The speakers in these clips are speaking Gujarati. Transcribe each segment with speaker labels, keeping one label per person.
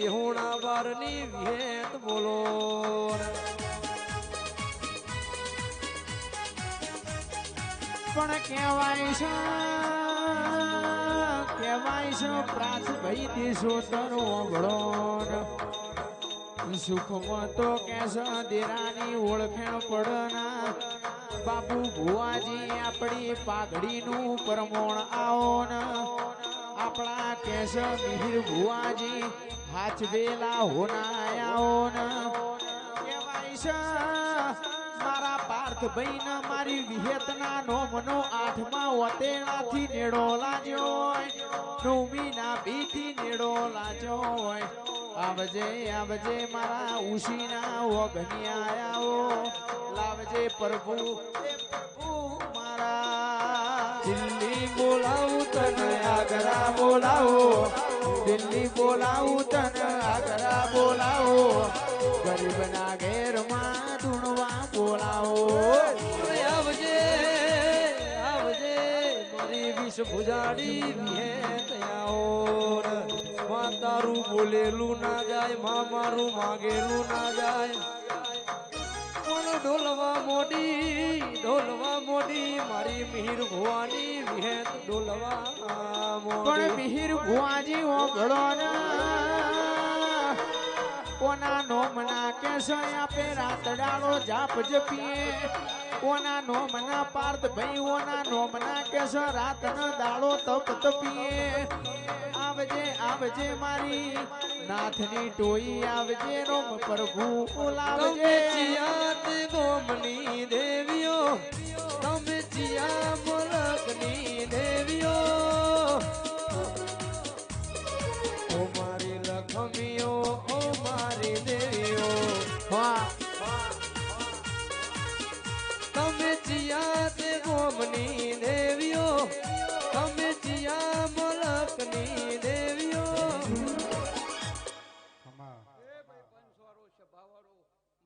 Speaker 1: દેહુણા બારની વિહેત બોલો.
Speaker 2: પણ કહેવાય છે કહેવાય છે પ્રાસ ભઈ દેશો તરો વળો સુખમાં તો કેસ દેરાની ઓળખેણ પડના બાપુ ભુવાજી આપણી પાઘડીનું પરમોણ આવો ને. આપણા કેશ મિહિર હાચવેલા હોનાયાઓ ને મારા પાર્થભાઈ ને મારી વિહેતના નોમનો આઠમા વતેણાથી નેડો હોય નવમી ના બીથી નેડો લાજ્યો આવજે આવજે મારા ઉશીના વગની આયાઓ લાવજે પ્રભુ પ્રભુ મારા. દિલ્હી બોલાવું તને આગરા બોલાવો દિલ્હી બોલાવું તન આગ્રા બોલાવો, ગરીબના ઘેરમાં ધૂણવા બોલાવો.
Speaker 1: આવજે આવજે, મારી વિષ ભુજાડી વિહેત આવો માં તારું બોલેલું ના જાય, માં મારું માગેલું ના જાય. પણ ડોલવા મોડી ડોલવા મોડી, મારી મિહિર ભુવાની વિહેત ઢોલવા
Speaker 2: પણ મિહિર ભુવાજી ઓગળો ને કોના નોમના કેસો પેરા તડાળો જાપ જપીએ. કોના નોમના પાર્થ ભાઈ ઓના નોમના કેસ રાત ન દાળો તપ તપીએ. આવજે આવજે મારી નાથની ટોઈ, આવજે રોમ પ્રભુ
Speaker 1: ચિયાત ગોમની દેવીઓ તમે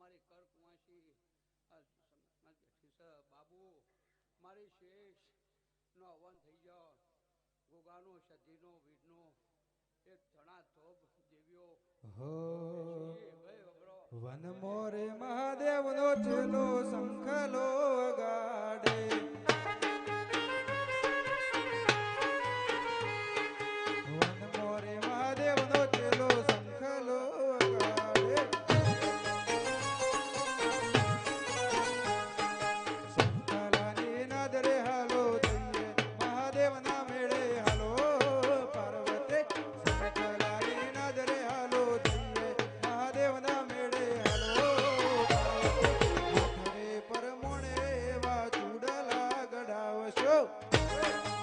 Speaker 1: મારી
Speaker 3: કર્કવાસી બાબુ મારી શેષ નો હવન થઈ ગયો. ગોગાનો સધીનો વીરનો એક ધણા ધોબ દેવીઓ એ ભાઈ મહાદેવનો
Speaker 4: વન મોરે